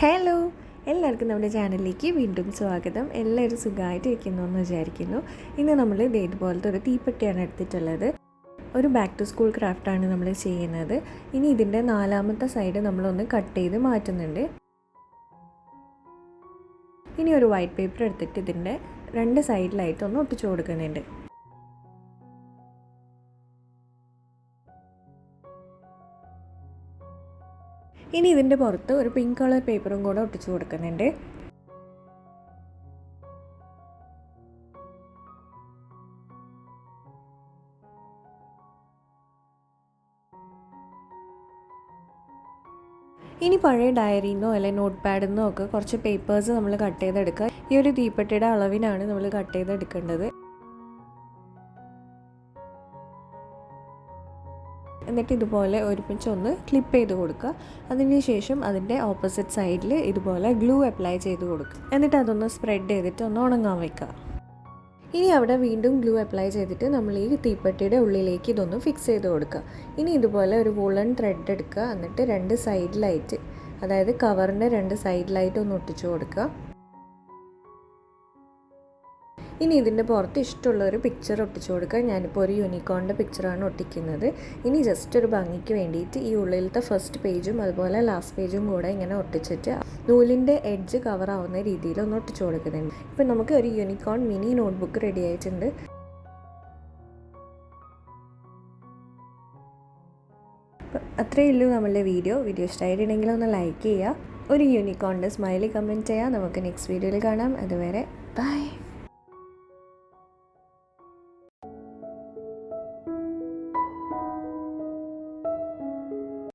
Hello എല്ലാവർക്കും നമ്മുടെ ചാനലിലേക്ക് വീണ്ടും സ്വാഗതം. എല്ലാവരും സുഖമായിട്ട് ഇരിക്കുന്നു എന്ന് വിചാരിക്കുന്നു. ഇന്ന് നമ്മൾ ഇതുപോലത്തെ ഒരു തീപ്പെട്ടിയാണ് എടുത്തിട്ടുള്ളത്. ഒരു ബാക്ക് ടു സ്കൂൾ ക്രാഫ്റ്റാണ് നമ്മൾ ചെയ്യുന്നത്. ഇനി ഇതിന്റെ നാലാമത്തെ സൈഡ് നമ്മളൊന്ന് കട്ട് ചെയ്ത് മാറ്റുന്നുണ്ട്. ഇനി ഒരു വൈറ്റ് പേപ്പർ എടുത്തിട്ട് ഇതിന്റെ രണ്ട് സൈഡിലായിട്ട് ഒന്ന് ഒട്ടിച്ചു കൊടുക്കുന്നുണ്ട്. ഇനി ഇതിന്റെ പുറത്ത് ഒരു പിങ്ക് കളർ പേപ്പറും കൂടെ ഒട്ടിച്ചു കൊടുക്കുന്നുണ്ട്. ഇനി പഴയ ഡയറിയിൽ നിന്നോ അല്ലെങ്കിൽ നോട്ട് പാഡിൽ നിന്നോ ഒക്കെ കുറച്ച് പേപ്പേഴ്സ് നമ്മൾ കട്ട് ചെയ്തെടുക്കുക. ഈ ഒരു തീപ്പെട്ടിയുടെ അളവിനാണ് നമ്മൾ കട്ട് ചെയ്തെടുക്കേണ്ടത്. എന്നിട്ട് ഇതുപോലെ ഒരുമിച്ച് ഒന്ന് ക്ലിപ്പ് ചെയ്ത് കൊടുക്കുക. അതിന് ശേഷം അതിന്റെ ഓപ്പോസിറ്റ് സൈഡിൽ ഇതുപോലെ ഗ്ലൂ അപ്ലൈ ചെയ്ത് കൊടുക്കുക. എന്നിട്ട് അതൊന്ന് സ്പ്രെഡ് ചെയ്തിട്ട് ഒന്ന് ഉണങ്ങാൻ വെക്കുക. ഇനി അവിടെ വീണ്ടും ഗ്ലൂ അപ്ലൈ ചെയ്തിട്ട് നമ്മൾ ഈ തീപ്പെട്ടിയുടെ ഉള്ളിലേക്ക് ഇതൊന്ന് ഫിക്സ് ചെയ്ത് കൊടുക്കുക. ഇനി ഇതുപോലെ ഒരു വുളൺ ത്രെഡ് എടുക്കുക. എന്നിട്ട് രണ്ട് സൈഡിലായിട്ട് അതായത് കവറിന്റെ രണ്ട് സൈഡിലായിട്ട് ഒന്ന് ഒട്ടിച്ചു കൊടുക്കുക. ഇനി ഇതിന്റെ പുറത്ത് ഇഷ്ടമുള്ള ഒരു പിക്ചർ ഒട്ടിച്ചു കൊടുക്കുക ഞാനിപ്പോൾ ഒരു യൂണിക്കോണിന്റെ പിക്ചറാണ് ഒട്ടിക്കുന്നത്. ഇനി ജസ്റ്റ് ഒരു ഭംഗിക്ക് വേണ്ടിയിട്ട് ഈ ഉള്ളിലത്തെ ഫസ്റ്റ് പേജും അതുപോലെ ലാസ്റ്റ് പേജും കൂടെ ഇങ്ങനെ ഒട്ടിച്ചിട്ട് നൂലിന്റെ എഡ്ജ് കവർ ആവുന്ന രീതിയിൽ ഒന്ന് ഒട്ടിച്ചു കൊടുക്കുന്നുണ്ട്. ഇപ്പം നമുക്ക് ഒരു യൂണിക്കോൺ മിനി നോട്ട്ബുക്ക് റെഡി ആയിട്ടുണ്ട്. അത്രയേ ഉള്ളൂ നമ്മളുടെ വീഡിയോ വീഡിയോ ഇഷ്ടമായിട്ടുണ്ടെങ്കിൽ ഒന്ന് ലൈക്ക് ചെയ്യുക. ഒരു യൂണിക്കോണിന്റെ സ്മൈലി കമന്റ് ചെയ്യാം. നമുക്ക് നെക്സ്റ്റ് വീഡിയോയിൽ കാണാം. അതുവരെ ബൈ